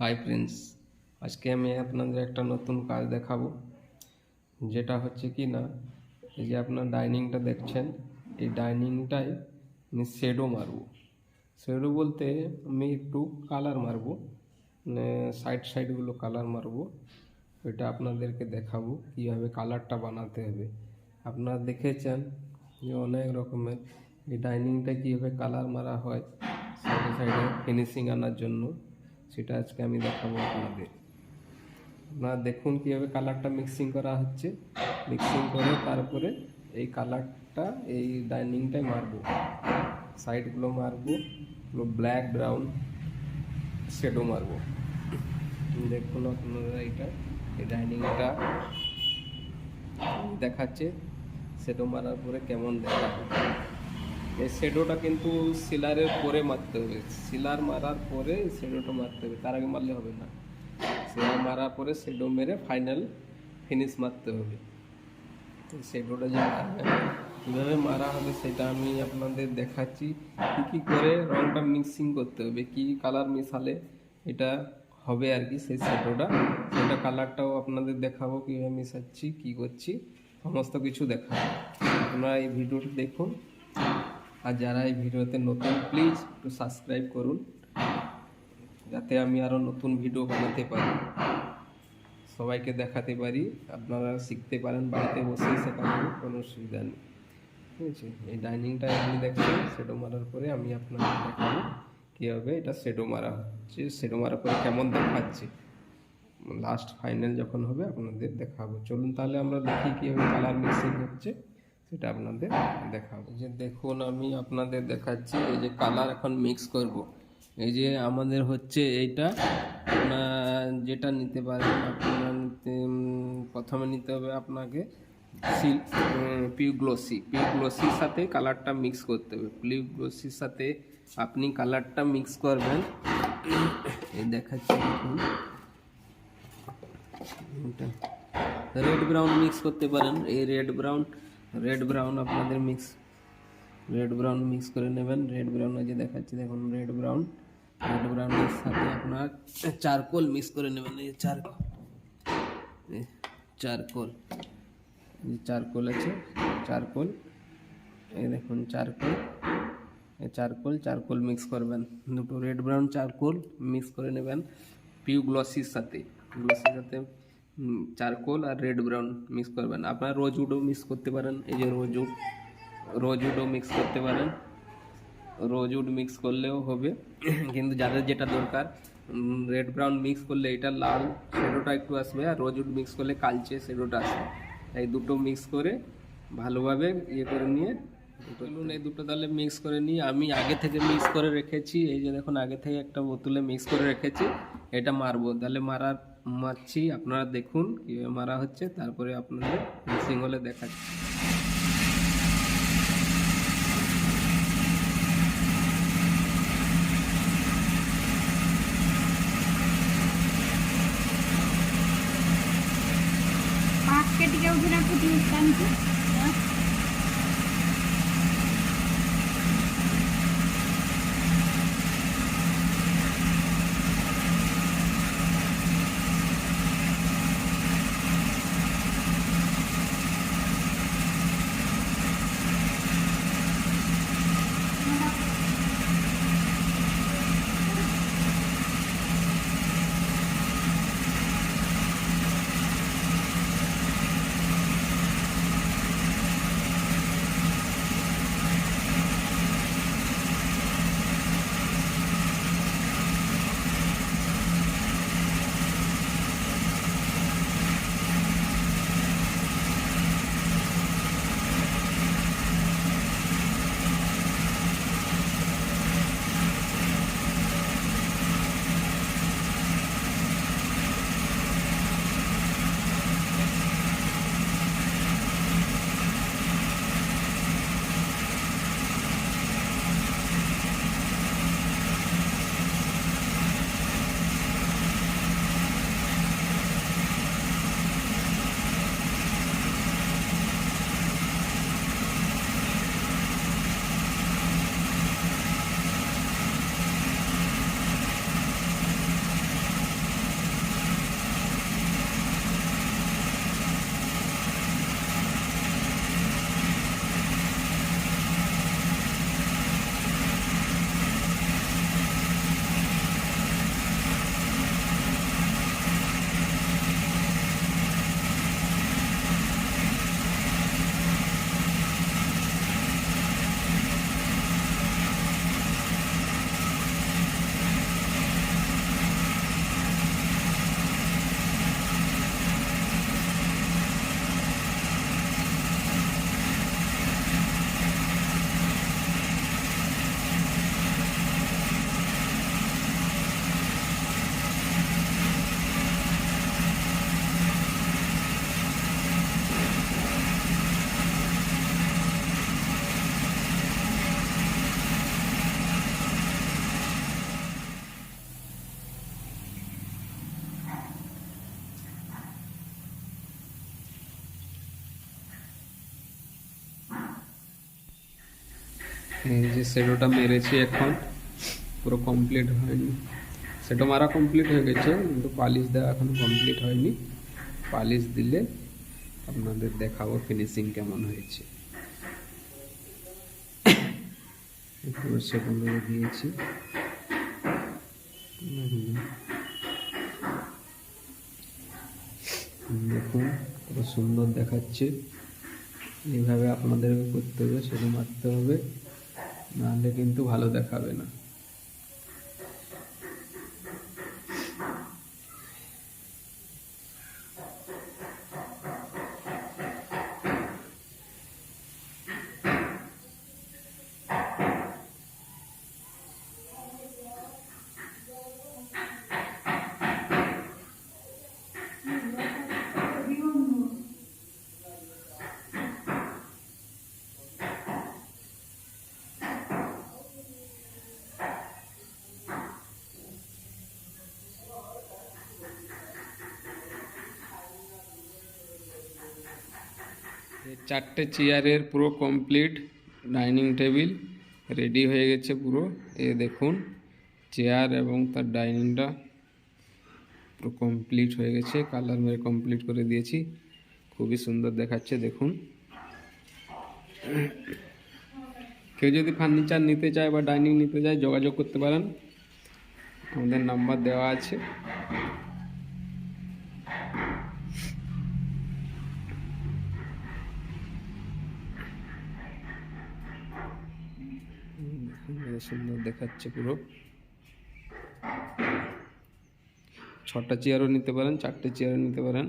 Hi friends আজকে আমি আপনাদের একটা নতুন কাজ দেখাবো। যেটা হচ্ছে কি না, এই যে আপনার ডাইনিংটা দেখছেন, এই ডাইনিংটায় আমি শেডো মারবো। শেডো বলতে আমি একটু কালার মারবো মানে সাইড সাইডগুলো কালার মারবো। ওইটা আপনাদেরকে দেখাবো, কীভাবে কালারটা বানাতে হবে। আপনারা দেখেছেন যে অনেক রকমের এই ডাইনিংটা কীভাবে কালার মারা হয় সাইডে সাইডে ফিনিশিং আনার জন্য। সেটা আজকে আমি দেখাবো আপনাদের। আপনারা দেখুন কীভাবে কালারটা মিক্সিং করা হচ্ছে। মিক্সিং করে তারপরে এই কালারটা এই ডাইনিংটায় মারবো। সাইডগুলো মারবো, পুরো ব্ল্যাক ব্রাউন শেডো মারবো। দেখুন আপনারা এটা, এই ডাইনিংটা দেখাচ্ছে। শেডো মারার পরে কেমন দেখাবে। এই শেডোটা কিন্তু সিলারের পরে মারতে হবে। সিলার মারার পরে শেডোটা মারতে হবে। তার আগে মারলে হবে না। সিলার মারার পরে শেডো মেরে ফাইনাল ফিনিশ মারতে হবে। শেডোটা যে কীভাবে মারা হবে সেটা আমি আপনাদের দেখাচ্ছি। কী কী করে রংটা মিক্সিং করতে হবে, কী কালার মিশালে এটা হবে আর কি সেই শেডোটা সেটা কালারটাও আপনাদের দেখাবো, কীভাবে মিশাচ্ছি, কী করছি, সমস্ত কিছু দেখাবো। আপনারা এই ভিডিওটি দেখুন। আর যারা এই ভিডিওতে নতুন প্লিজ একটু সাবস্ক্রাইব করুন। যাতে আমি আরও নতুন ভিডিও বানাতে পারি। সবাইকে দেখাতে পারি। আপনারা শিখতে পারেন, বাড়িতে বসেই শেখাতে কোনো অসুবিধা নেই। ঠিক আছে? এই ডাইনিংটা আপনি দেখছেন সেটো মারার পরে আমি আপনাদের দেখাবো কীভাবে এটা সেটো মারা হচ্ছে সেটো মারার পরে কেমন দেখাচ্ছে। লাস্ট ফাইনাল যখন হবে, আপনাদের দেখাবো। চলুন তাহলে আমরা দেখি কীভাবে কালার মিক্সিং হচ্ছে। সেটা আপনাদের দেখাবো। যে দেখুন, আমি আপনাদের দেখাচ্ছি, এই যে কালার এখন মিক্স করব। এই যে আমাদের হচ্ছে এইটা যেটা নিতে পারেন, আপনারা নিতে প্রথমে নিতে হবে আপনাকে সিল পিউ গ্লোসি পিউ গ্লোসির সাথে কালারটা মিক্স করতে হবে। পিউ গ্লোসির সাথে আপনি কালারটা মিক্স করবেন। এই দেখাচ্ছি দেখুন। রেড ব্রাউন মিক্স করতে পারেন। এই রেড ব্রাউন রেড ব্রাউন আপনাদের মিক্স রেড ব্রাউন মিক্স করে নেবেন। রেড ব্রাউন যে দেখাচ্ছি, দেখুন রেড ব্রাউন রেড ব্রাউনের সাথে আপনার চারকোল মিক্স করে নেবেন। এই চারকোল চারকোল এই চারকোল আছে চারকোল এই দেখুন চারকোল চারকোল চারকোল মিক্স করবেন। দুটো রেড ব্রাউন চারকোল মিক্স করে নেবেন। পিউ গ্লসির সাথে। গ্লসির সাথে চারকোল আর রেড ব্রাউন মিক্স করবেন। আপনারা রোজউডও মিক্স করতে পারেন, এই যে রোজউড রোজউডও মিক্স করতে পারেন। রোজউড মিক্স করলেও হবে। কিন্তু যাদের যেটা দরকার রেড ব্রাউন মিক্স করলে এটা লাল শেডোটা একটু আসবে আর রোজউড মিক্স করলে কালচে শেডোটা আসবে। এই দুটো মিক্স করে ভালোভাবে ইয়ে করে নিয়ে চলুন এই দুটো তাহলে মিক্স করে নিই আমি আগে থেকে মিক্স করে রেখেছি। এই যে দেখুন, আগে থেকে একটা বোতলে মিক্স করে রেখেছি। এটা মারবো। তাহলে মারার মারছি আপনারা দেখুন কীভাবে মারা হচ্ছে, তারপরে আপনাদের মিসিং হলে দেখাচ্ছি। কেটে কেউ না ফুটি উঠতাম এই যে সেডোটা মেরেছি এখন, পুরো কমপ্লিট হয়নি। সেটা মারা কমপ্লিট হয়ে গেছে, কিন্তু পালিশ দেওয়া এখনও কমপ্লিট হয়নি। পালিশ দিলে আপনাদের দেখাবো ফিনিশিং কেমন হয়েছে। পুরো দিয়েছি। দেখুন সুন্দর দেখাচ্ছে। এইভাবে আপনাদেরকে করতে হবে, সেটা মারতে হবে। নাহলে কিন্তু ভালো দেখাবে না। চারটে চেয়ারের পুরো কমপ্লিট ডাইনিং টেবিল রেডি হয়ে গেছে পুরো। এ দেখুন চেয়ার এবং তার ডাইনিংটা পুরো কমপ্লিট হয়ে গেছে। কালার মেরে কমপ্লিট করে দিয়েছি। খুবই সুন্দর দেখাচ্ছে, দেখুন। কেউ যদি ফার্নিচার নিতে চায় বা ডাইনিং নিতে চায়, যোগাযোগ করতে পারেন। আমাদের নাম্বার দেওয়া আছে। সুন্দর দেখাচ্ছে পুরো। ছটা চেয়ারও নিতে পারেন চারটে চেয়ারও নিতে পারেন।